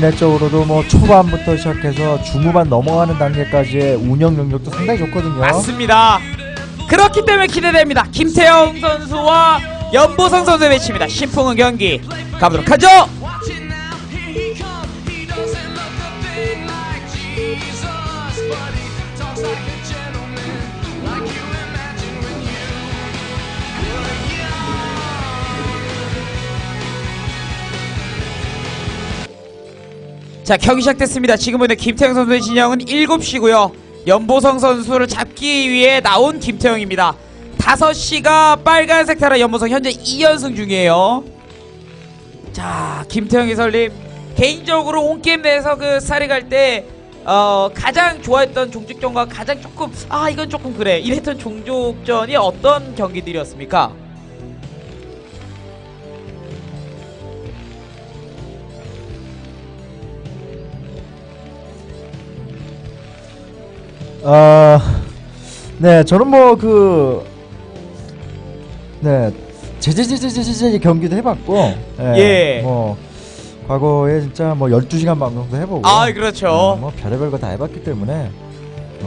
내적으로도 뭐 초반부터 시작해서 중후반 넘어가는 단계까지의 운영 능력도 상당히 좋거든요. 맞습니다. 그렇기 때문에 기대됩니다. 김태형 선수와 연보성 선수의 매치입니다. 신풍은 경기 가보도록 하죠. 자 경기 시작됐습니다. 지금부터 김태형 선수의 진영은 7시고요. 연보성 선수를 잡기 위해 나온 김태형입니다. 5시가 빨간색 타라 연보성 현재 2연승 중이에요. 자 김태형 해설님 개인적으로 온 게임 내에서 그 스타리 갈때 어, 가장 좋아했던 종족전과 가장 조금 아 이건 조금 그래 이랬던 종족전이 어떤 경기들이었습니까? 아, 네, 저는 뭐 그, 네, 제제제제제제 경기도 해봤고, 예. 뭐 과거에 진짜 뭐 12시간 방송도 해보고, 아 그렇죠. 네, 뭐 별의별 거 다 해봤기 때문에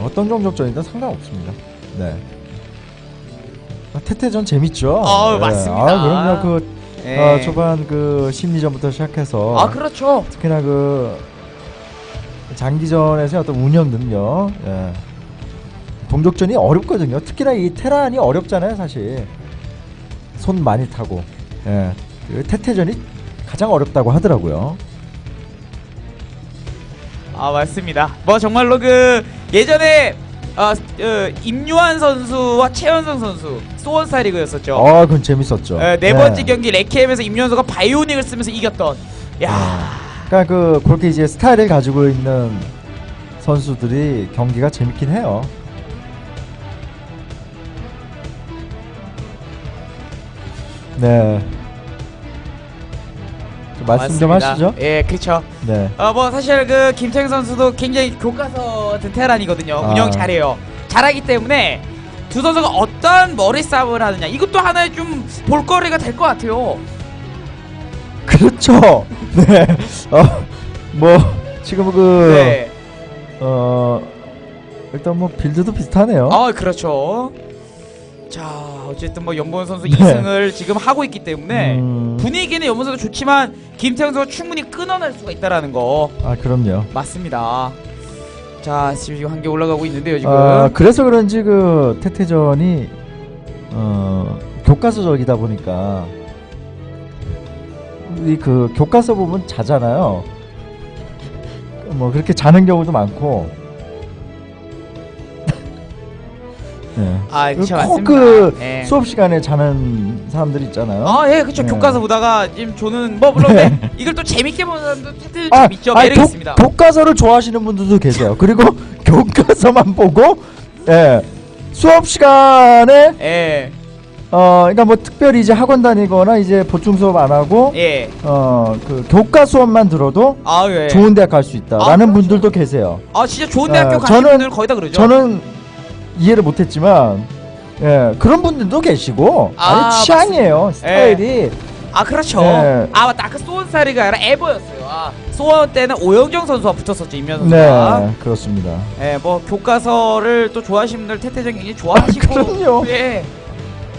어떤 종족전이든 상관없습니다. 네. 아, 태태전 재밌죠. 아, 네. 맞습니다. 아, 그럼요. 그 예. 어, 초반 그 심리전부터 시작해서 아 그렇죠. 특히나 그 장기전에서 어떤 운영 능력, 예. 동족전이 어렵거든요. 특히나 이 테란이 어렵잖아요, 사실. 손 많이 타고, 예. 그 태태전이 가장 어렵다고 하더라고요. 아 맞습니다. 뭐 정말로 그 예전에 아, 어, 임요한 선수와 최현성 선수 소원사 리그였었죠. 아, 그건 재밌었죠. 어, 네 예. 번째 경기 레케엠에서 임요한 선수가 바이오닉을 쓰면서 이겼던. 야, 그러니까 그 그렇게 이제 스타일을 가지고 있는 선수들이 경기가 재밌긴 해요. 네. 좀 말씀 좀 맞습니다. 하시죠. 예, 그렇죠. 네. 어, 뭐 사실 그 김태형 선수도 굉장히 교과서 같은 테란이거든요. 아. 운영 잘해요. 잘하기 때문에 두 선수가 어떤 머리 싸움을 하느냐 이것도 하나의 좀 볼거리가 될 것 같아요. 그렇죠. 네. 어, 뭐 지금 그 네. 어, 일단 뭐 빌드도 비슷하네요. 아 그렇죠. 자 어쨌든 뭐 연보현 선수 네. 2승을 지금 하고 있기 때문에 음, 분위기는 연보현 선수 좋지만 김태형 선수가 충분히 끊어낼 수가 있다라는 거 아 그럼요. 맞습니다. 자 지금 한 개 올라가고 있는데요 지금. 아, 그래서 그런지 그 태태전이 어, 교과서적이다 보니까 이 그 교과서 보면 자잖아요. 뭐 그렇게 자는 경우도 많고. 네. 아꼭 맞습니다. 그 예. 수업 시간에 자는 사람들 있잖아요. 아, 예, 그렇죠. 네. 교과서 보다가 지금 저는 뭐 물론 네. 이걸 또 재밌게 보는 사람도 아, 재밌죠. 아니, 매력 교- 있습니다. 교과서를 좋아하시는 분들도 계세요. 그리고 교과서만 보고 예. 수업 시간에 예, 어, 그러니까 뭐 특별히 이제 학원 다니거나 이제 보충 수업 안 하고 예. 어, 그 교과 수업만 들어도 아, 예. 좋은 대학 갈 수 있다라는 아, 그렇죠. 분들도 계세요. 아, 진짜 좋은 어, 대학교 가신 저는- 분들 거의 다 그러죠. 저는 이해를 못 했지만 예, 그런 분들도 계시고 아, 아 니 취향이에요. 스타일이. 아, 그렇죠. 네. 아, 맞다. 아까 소원사리가 아니라 에버였어요. 아, 소원 때는 오영정 선수와 붙었었죠, 임현 선수가. 네, 그렇습니다. 예, 뭐 교과서를 또 좋아하시는 분들 태태전 굉장히 좋아하시고. 그럼요. 예.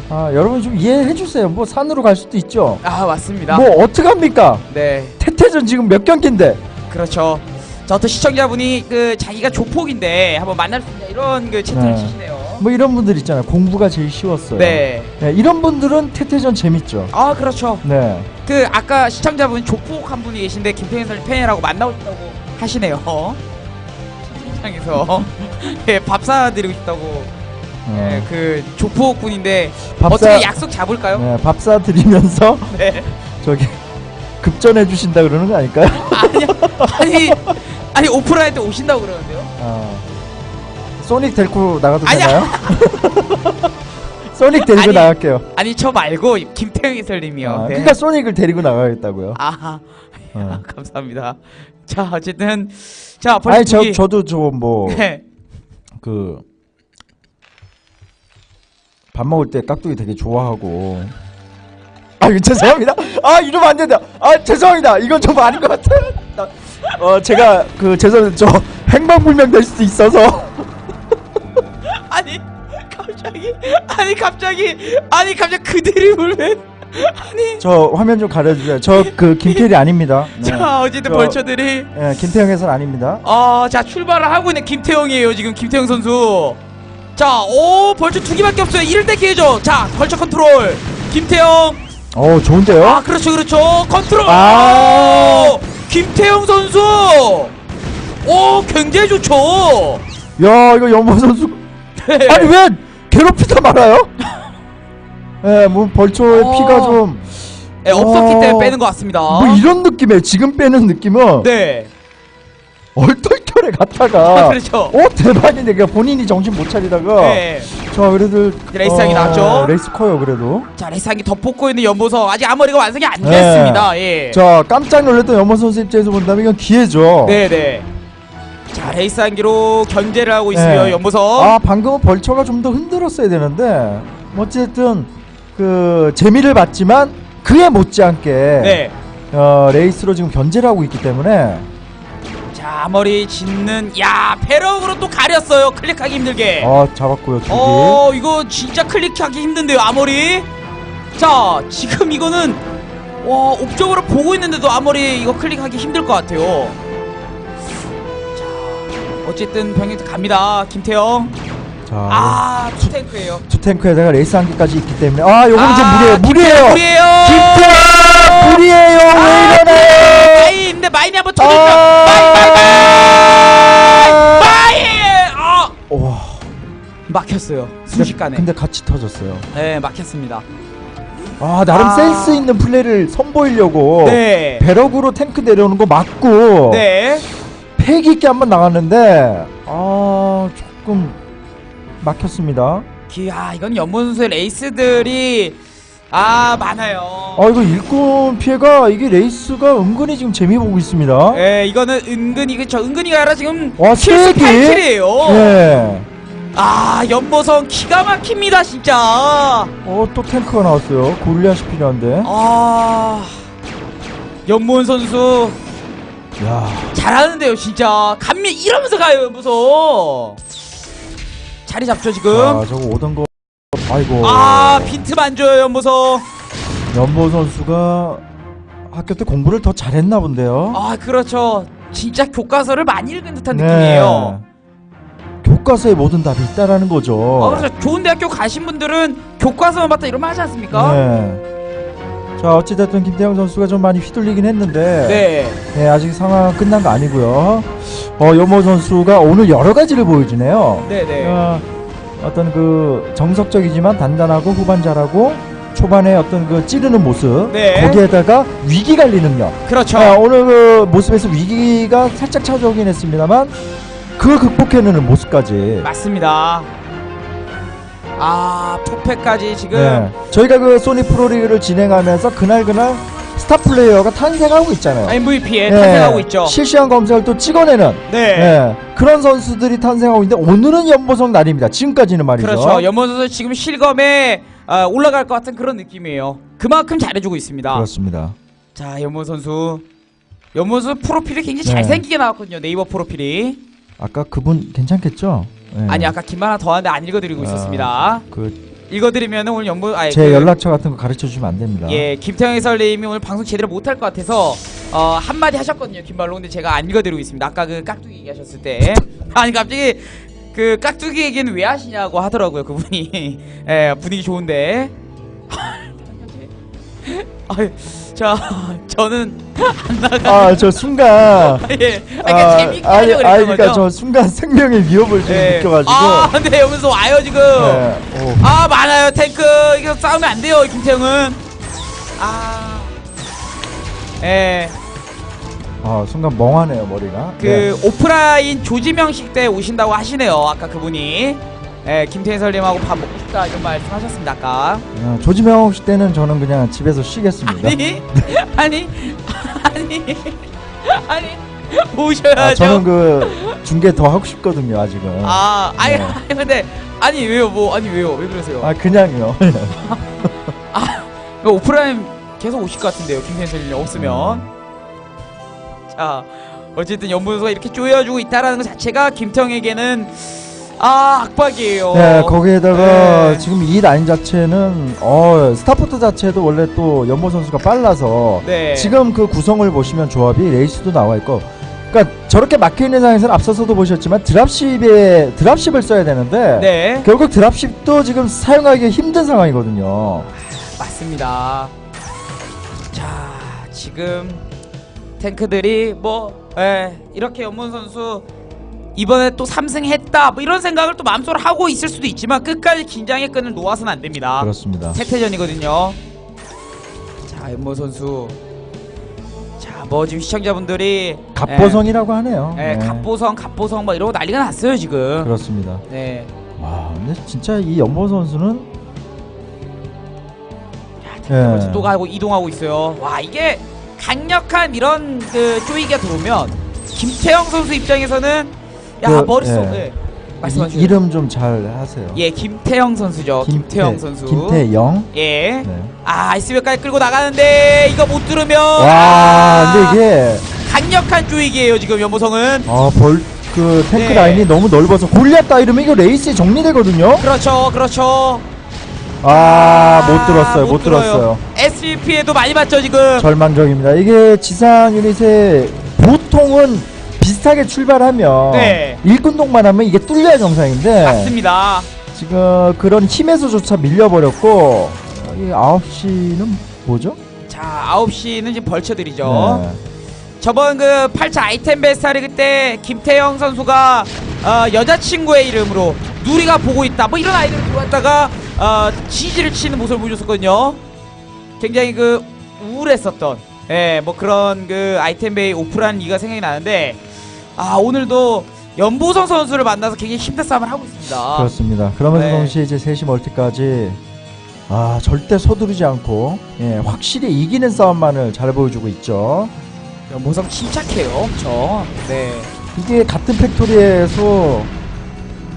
아, 여러분 좀 이해해 주세요. 뭐 산으로 갈 수도 있죠. 아, 맞습니다. 뭐 어떻게 합니까? 네. 태태전 지금 몇 경기인데? 그렇죠. 저 어떤 시청자분이 그 자기가 조폭인데 한번 만날 수 있냐 이런 그 채팅을 네. 치시네요. 뭐 이런 분들 있잖아요. 공부가 제일 쉬웠어요. 네. 네, 이런 분들은 태태전 재밌죠. 아 그렇죠. 네. 그 아까 시청자분 조폭 한 분이 계신데 김태현 선수 팬이라고 만나고 싶다고 하시네요. 시청에서 예, 밥 사드리고 싶다고 예, 어, 그 조폭 분인데 밥사- 어떻게 약속 잡을까요? 네, 밥사 드리면서 네. 저기 급전해 주신다 그러는 거 아닐까요? 아니요. 아니 아니 오프라인 때 오신다고 그러는데요. 아. 소닉 데리고 나가도 아니야. 되나요? 소닉 데리고 아니, 나갈게요. 아니 저 말고 김태형 해설님이요. 아, 네. 그러니까 소닉을 데리고 나가겠다고요. 아, 어. 감사합니다. 자 어쨌든 자 벌써 아니 저 저도 저뭐 네. 그밥 먹을 때 깍두기 되게 좋아하고. 아 이거 죄송합니다. 아 이러면 안 된다. 아 죄송합니다. 이건 좀 아닌 것 같아요 나, 어 제가 그 죄송해요. 저 행방불명 될 수도 있어서. 아니 갑자기 아니 갑자기 아니 갑자기 그 드립을 왜 아니. 저 화면 좀 가려주세요. 저 그 김태리 아닙니다. 네. 자 어쨌든 저- 벌처들이 예, 김태형 해설 아닙니다. 어자 출발을 하고 있는 김태형이에요 지금 김태형 선수 자 오 벌처 두 개밖에 없어요 이럴 때 기회죠 자 벌처 컨트롤 김태형 어 좋은데요? 아 그렇죠 그렇죠 컨트롤 아. 오, 김태형 선수 오 굉장히 좋죠 야 이거 연보 선수 네. 아니 왜 괴롭히다 말아요? 예, 뭐 벌초의 어. 피가 좀 네, 없었기 어. 때문에 빼는 것 같습니다 뭐 이런 느낌이에요. 지금 빼는 느낌은 네 얼떨 결에 갔다가 아, 그렇죠. 어 대박이네. 그러니까 본인이 정신 못 차리다가 네. 저 그래도 레이스장이 나왔죠? 레이스 커요 그래도. 자 레이스한기 덮고 있는 연보석 아직 앞머리가 완성이 안 네. 됐습니다 예. 자 깜짝 놀랐던 연보 선수 입장에서 본다면 이건 기회죠. 네네 자 레이스 한기로 견제를 하고 있어요 네. 연보석 아 방금은 벌처가 좀 더 흔들었어야 되는데 어쨌든 그 재미를 봤지만 그에 못지않게 네. 어, 레이스로 지금 견제를 하고 있기 때문에 자 앞머리 짓는 야 배럭으로 또 가렸어요. 클릭하기 힘들게. 어 잡았고요 저기. 어 이거 진짜 클릭하기 힘든데요 앞머리. 자 지금 이거는 와 옵적으로 보고 있는데도 앞머리 이거 클릭하기 힘들 것 같아요. 자 어쨌든 병이 갑니다. 김태형. 자아 투탱크예요. 투탱크에다가 레이스 한기까지 있기 때문에. 아 요거는 좀 아, 무리예요 무리예요. 무리예요. 김태형 무리예요. 왜 이러나요 마인이 한번 터졌죠 아. 마이 마이 마이 마이 아와 막혔어요 순식간에 근데 같이 터졌어요 네 막혔습니다 아 나름 아. 센스 있는 플레이를 선보이려고 네 배럭으로 탱크 내려오는 거 맞고 네. 패기 있게 한번 나갔는데 아 조금 막혔습니다. 기, 아 이건 연문 선수의 레이스들이 아 많아요. 아 이거 일꾼 피해가 이게 레이스가 은근히 지금 재미 보고 있습니다. 예, 이거는 은근히 그쵸 은근히가 아니라 지금 와, 킬수 세 개? 8킬이에요. 예. 아 연보성 기가 막힙니다 진짜. 어또 탱크가 나왔어요. 고릴리아시 필요한데. 아 연문 선수 야. 잘하는데요 진짜 감미 이러면서 가요 연보성. 자리 잡죠 지금. 아 저거 오던 거. 아이고. 아 빈틈 안 줘요 연보성. 연보 선수가 학교 때 공부를 더 잘했나 본데요. 아 그렇죠. 진짜 교과서를 많이 읽은 듯한 네. 느낌이에요. 교과서에 모든 답이 있다라는 거죠. 아 그렇죠. 좋은 대학교 가신 분들은 교과서만 봤다 이러면 하지 않습니까? 네. 자 어찌됐든 김태형 선수가 좀 많이 휘둘리긴 했는데 네. 네, 아직 상황 끝난 거 아니고요. 어, 여모 선수가 오늘 여러 가지를 보여주네요. 네네. 어, 어떤 그 정석적이지만 단단하고 후반 잘하고 초반에 어떤 그 찌르는 모습 네. 거기에다가 위기 관리 능력. 그렇죠. 아, 오늘 그 모습에서 위기가 살짝 찾아오긴 했습니다만 그걸 극복해내는 모습까지. 맞습니다. 아 푸페까지 지금 네. 저희가 그 소니 프로리그를 진행하면서 그날 그날 스타 플레이어가 탄생하고 있잖아요. MVP에 네. 탄생하고 있죠. 실시간 검색을 또 찍어내는 네. 네, 그런 선수들이 탄생하고 있는데 오늘은 연보성 날입니다. 지금까지는 말이죠. 그렇죠. 연원 선수 지금 실검에 아, 올라갈 것 같은 그런 느낌이에요. 그만큼 잘해주고 있습니다. 그렇습니다. 자 연원 선수. 연원 선수 프로필이 굉장히 네. 잘생기게 나왔거든요. 네이버 프로필이. 아까 그분 괜찮겠죠? 네. 아니 아까 김만 하나 더 하는데 안 읽어드리고 아, 있었습니다. 그제 읽어드리면 오늘 연보 아니 그- 연락처 같은 거 가르쳐 주시면 안 됩니다. 예, 김태형 해설님이 오늘 방송 제대로 못할 것 같아서 어, 한마디 하셨거든요, 김말로. 근데 제가 안 읽어드리고 있습니다. 아까 그 깍두기 얘기하셨을 때. 아니, 갑자기 그 깍두기 얘기는 왜 하시냐고 하더라고요, 그분이. 예, 분위기 좋은데. 아유, 자, 저는. 아, 저 순간 예, 아, 그러니까 재밌게 아니, 하려고 아니, 그랬던 그러니까 거죠. 저 순간 생명의 위협을 좀 예. 느껴가지고. 아, 근데 여기서 와요, 지금. 네. 오. 아 많아요 탱크 이거 싸우면 안 돼요 김태형은 아 예, 아, 순간 멍하네요 머리가. 그 네. 오프라인 조지명식 때 오신다고 하시네요 아까 그분이 예, 김태형 설님하고 밥 먹고 싶다 이런 말씀하셨습니다 아까 어, 조지명 씨 때는 저는 그냥 집에서 쉬겠습니다. 아니 아니 아니 아니 오셔야죠 아, 저는 그 중계 더 하고 싶거든요 아직은. 아, 아니, 네. 아니 근데 아니 왜요 뭐 아니 왜요 왜 그러세요 아 그냥요. 그 오프라인 계속 오실 것 같은데요 김태현 선생님 없으면 음. 자 어쨌든 선수가 이렇게 쪼여주고 있다라는 것 자체가 김태형에게는 아 악박이에요. 네, 거기에다가 네. 지금 이 라인 자체는 어 스타포트 자체도 원래 또 연보 선수가 빨라서 네. 지금 그 구성을 보시면 조합이 레이스도 나와 있고 그러니까 저렇게 막혀 있는 상황에서는 앞서서도 보셨지만 드랍십에 드랍십을 써야 되는데 네 결국 드랍십도 지금 사용하기 힘든 상황이거든요. 맞습니다. 자 지금 탱크들이 뭐 예, 이렇게 연문 선수 이번에 또 3승 했다 뭐 이런 생각을 또 마음속으로 하고 있을 수도 있지만 끝까지 긴장의 끈을 놓아서는 안 됩니다. 그렇습니다. 태태전이거든요. 자 연문 선수 자 뭐 지금 시청자분들이 갑보성이라고 하네요. 예, 예, 네. 갑보성 갑보성 뭐 이러고 난리가 났어요 지금. 그렇습니다. 네. 와, 근데 진짜 이 연보 선수는 네. 예. 또 가고 이동하고 있어요. 와 이게 강력한 이런 그 쪼이기가 들어오면 김태형 선수 입장에서는 야 그, 머릿속 예. 예. 말씀하세요. 이, 이름 좀 잘 하세요. 예 김태형 선수죠. 김 태형 선수. 김태영. 예. 네. 아 아이스백까지 끌고 나가는데 이거 못 들으면 와, 아, 근데 이게 강력한 쪼이기예요 지금 연보성은. 어, 벌, 그 탱크 네. 라인이 너무 넓어서 골리앗다 이러면 이거 레이스에 정리되거든요. 그렇죠 그렇죠. 아, 못 들었어요. 못, 들어요. 들었어요. SP에도 많이 봤죠 지금. 절망적입니다. 이게 지상 유닛의 보통은 비슷하게 출발하면 네. 일꾼동만 하면 이게 뚫려야 정상인데 맞습니다. 지금 그런 힘에서조차 밀려버렸고 이 9시는 뭐죠? 자 9시는 지금 벌쳐드리죠. 네. 저번 그 8차 아이템 베스타리 그때 김태형 선수가 어, 여자친구의 이름으로 누리가 보고 있다 뭐 이런 아이디어를 들어왔다가 어, 지지를 치는 모습을 보여줬었거든요 굉장히 그 우울했었던 예, 뭐 그런 그 아이템 베이 오프라는 이가 생각이 나는데 아 오늘도 연보성 선수를 만나서 굉장히 힘든 싸움을 하고 있습니다 그렇습니다. 그러면서 네. 동시에 이제 3시 멀티까지 아 절대 서두르지 않고 예, 확실히 이기는 싸움만을 잘 보여주고 있죠. 연보성 침착해요 엄청 네 이게 같은 팩토리에서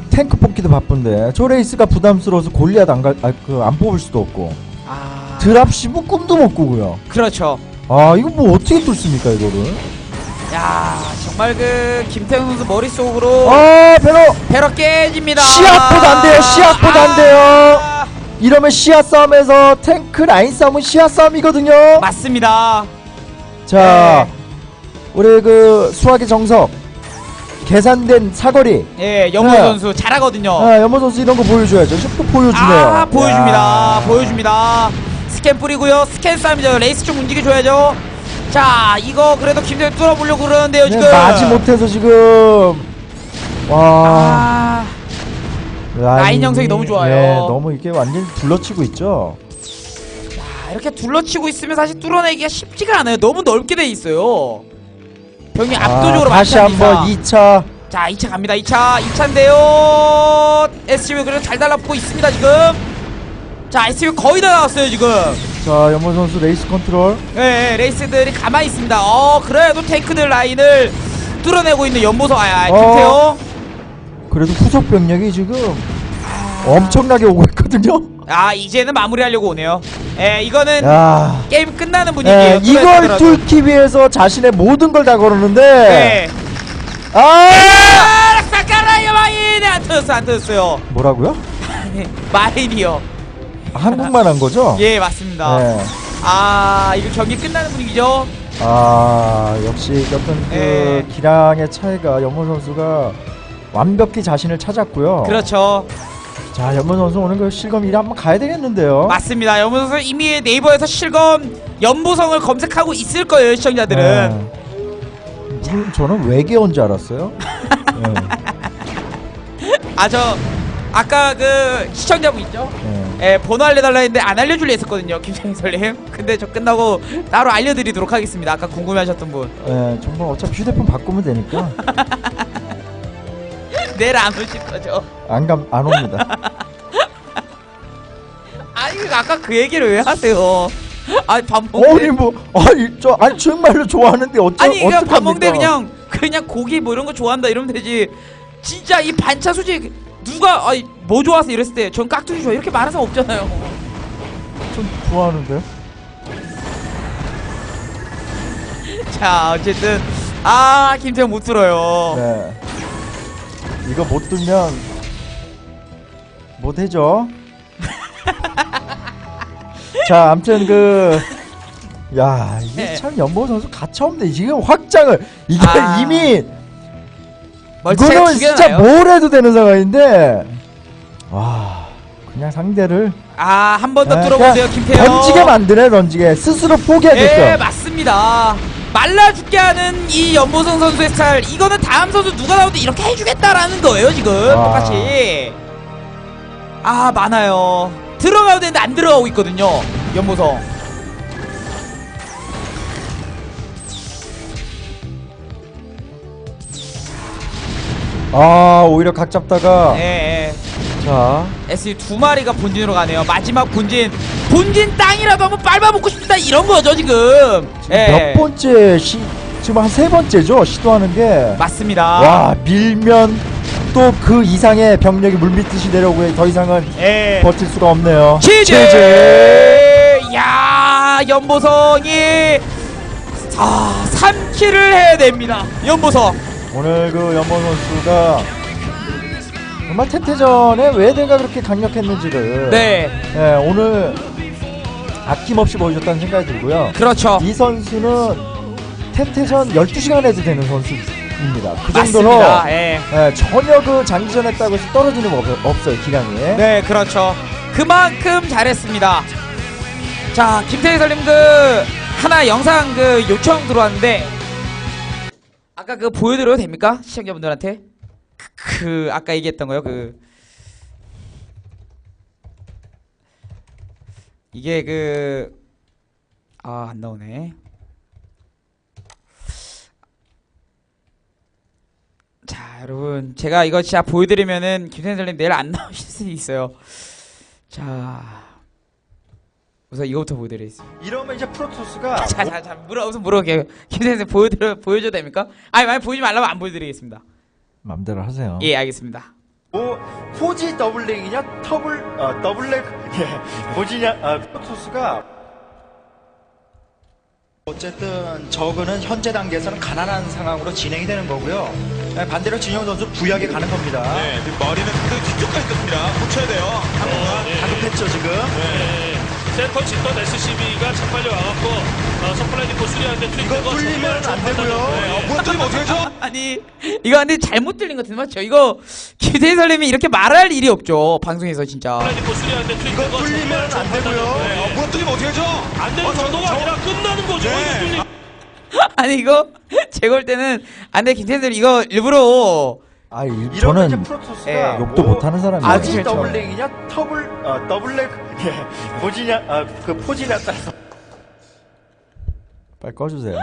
탱크 뽑기도 바쁜데 저 레이스가 부담스러워서 골리앗 안, 가, 아, 그, 안 뽑을 수도 없고 아, 드랍십은 꿈도 못 꾸고요. 그렇죠 아 이거 뭐 어떻게 뚫습니까 이거를? 야 정말 그 김태형 선수 머릿속으로 아 배로 배로 깨집니다. 시합보다 안 돼요, 시합보다 안 돼요. 아, 이러면 시야 싸움에서 탱크 라인 싸움은 시야 싸움이거든요. 맞습니다. 자 네. 우리 그 수학의 정석 계산된 사거리 예, 영호 네. 선수 잘하거든요. 아, 연모 선수 이런 거 보여줘야죠. 또 보여주네요. 아, 보여줍니다. 야. 보여줍니다. 스캔 뿌리고요. 스캔 싸움이죠. 레이스 좀 움직여줘야죠. 자, 이거 그래도 김대현 뚫어보려고 그러는데요, 네, 지금. 마지 못해서 지금 와 아, 라인 형성이 너무 좋아요. 네, 너무 이게 완전히 둘러치고 있죠. 야, 이렇게 둘러치고 있으면 사실 뚫어내기가 쉽지가 않아요. 너무 넓게 돼 있어요. 병이 압도적으로 아, 다시 많지 한번 않습니까? 2차 자 2차 갑니다 2차 2차인데요 SCV 그래도 잘 달라붙고 있습니다 지금 자 SCV 거의 다 나왔어요 지금 자 연모 선수 레이스 컨트롤. 예, 예 레이스들이 가만히 있습니다. 어 그래도 탱크들 라인을 뚫어내고 있는 연보성 아, 아 김태형 그래도 후속 병력이 지금 엄청나게 오고 있거든요. 아 이제는 마무리하려고 오네요. 예 이거는 야, 게임 끝나는 분위기예요. 예, 이걸 뚫기 위해서 자신의 모든 걸 다 걸었는데. 네. 아! 아 사카라이어 마인! 안 터졌어 안 터졌어요. 뭐라고요? 마인이요 한국만 한 거죠? 예 맞습니다 네. 아 이거 경기 끝나는 분위기죠 아 역시 어떤 그 예. 기량의 차이가 연모 선수가 완벽히 자신을 찾았고요. 그렇죠 자 연모 선수 오늘 그 실검 1위 한번 가야 되겠는데요. 맞습니다. 연보 선수 이미 네이버에서 실검 연보성을 검색하고 있을 거예요 시청자들은. 네. 음, 저는 외계 온줄 알았어요. 네. 아 저 아까 그 시청자분 있죠? 네. 예, 번호 알려달라 했는데 안 알려줄래 했었거든요 김창희 설님. 근데 저 끝나고 따로 알려드리도록 하겠습니다. 아까 궁금해하셨던 분. 네, 정말 어차피 휴대폰 바꾸면 되니까 내일 안 오실 거죠? 안 감 안 옵니다. 아니 아까 그 얘기를 왜 하세요? 아니 밥 아니 먹는데 뭐 아니 저 아니 정말로 좋아하는데 어쩌 아니 그냥 밥 어떡합니까? 먹는데 그냥 그냥 고기 뭐 이런 거 좋아한다 이러면 되지. 진짜 이 반차 수지 누가 아니 뭐 좋아서 이랬을 때 전 깍두기 좋아 이렇게 말하는 사람 없잖아요. 좀 좋아하는데요. 자 어쨌든 아 김태형 못 들어요. 네. 이거 못 들면 못 해줘. 자, 아무튼 그. 야, 이게 네. 참 연보 선수 가차 없네. 지금 확장을 이게 아, 이미 이거는 두 진짜? 뭘 해도 되는 상황인데 와 그냥 상대를 아 한 번더 네, 들어보세요 그냥 김태형. 던지게 만드네 던지게 스스로 예 포기하게끔 맞습니다. 말라 죽게 하는 이 연보성 선수의 스타일 이거는 다음 선수 누가 나오도 이렇게 해주겠다라는 거예요 지금 와. 똑같이. 아 많아요. 들어가야 되는데 안 들어가고 있거든요 연보성. 아 오히려 각 잡다가 예. 예. 자 SU 두 마리가 본진으로 가네요. 마지막 본진, 본진 땅이라도 한번 밟아먹고 싶다 이런 거죠 지금. 예. 몇 번째 시 지금 한 세 번째죠 시도하는 게 맞습니다. 와 밀면 또 그 이상의 병력이 물밑듯이 내려오고 더 이상은 예. 버틸 수가 없네요 치즈! 야 연보성이 아 3킬을 해야 됩니다. 연보성. 오늘 그 연보 선수가 정말 태태전에 왜 내가 그렇게 강력했는지를 네, 예, 오늘 아낌없이 보여줬다는 생각이 들고요. 그렇죠. 이 선수는 태태전 12시간 해도 되는 선수입니다. 그 정도로 맞습니다. 예. 예, 전혀 그 장기전 했다고 해서 떨어지는 거 없, 없어요, 기량이. 네, 그렇죠. 그만큼 잘했습니다. 자, 김태희 설님 그 하나 영상 그 요청 들어왔는데 아까 그 보여드려도 됩니까 시청자분들한테? 그, 그 아까 얘기했던 거요. 그 이게 그 아 안 나오네. 자, 여러분 제가 이거 진짜 보여드리면은 설님 내일 안 나오실 수도 있어요. 자. 우선 이거부터 보여드리겠습니다. 이러면 이제 프로토스가 자, 자, 자, 물어, 우선 물어볼게요. 김 선생 보여드려, 보여줘도 됩니까? 아니, 만약 보여주지 말라면 안 보여드리겠습니다. 맘대로 하세요. 예, 알겠습니다. 뭐 포지 더블렉이냐 더블 어, 더블렉 예 뭐지냐 아, 프로토스가 어쨌든 저거는 현재 단계에서는 가난한 상황으로 진행이 되는 거고요. 예, 반대로 진영 선수 부약에 가는 겁니다. 네, 지금 머리는 그 뒤쪽까지 떴습니다. 고쳐야 돼요. 당분간. 네. 다급했죠 지금. 네. 센터 짓던 SCB가 참 빨리 와갖고 어, 서플라이 디포 수리하는데 이거 뚫리면 안 되고요. 어, 뭐야, 뚫리면 어떡하죠? 아니, 이거 근데 잘못 들린 것 같은데, 맞죠? 이거, 김대희 설님이 이렇게 말할 일이 없죠. 방송에서 진짜. 서플라이 디포 수리하는데 이거 뚫리면 안 되고요. 어, 뭐야, 뚫리면 어떡하죠? 안 되는 어, 저- 정도가 저- 아니라 끝나는 거죠. 네. 이거 뚫리- 아니, 이거, 제가 볼 때는, 안 돼, 김대희 설님 이거 일부러, 아, 이, 이러면 이제 저는 프로토스가 예, 욕도 뭐 못하는 사람이에요. 아, 포지 그렇죠. 더블렉이냐 더블 어, 더블렉 예 뭐지냐 아, 그 포지냐 따라서 빨리 꺼주세요.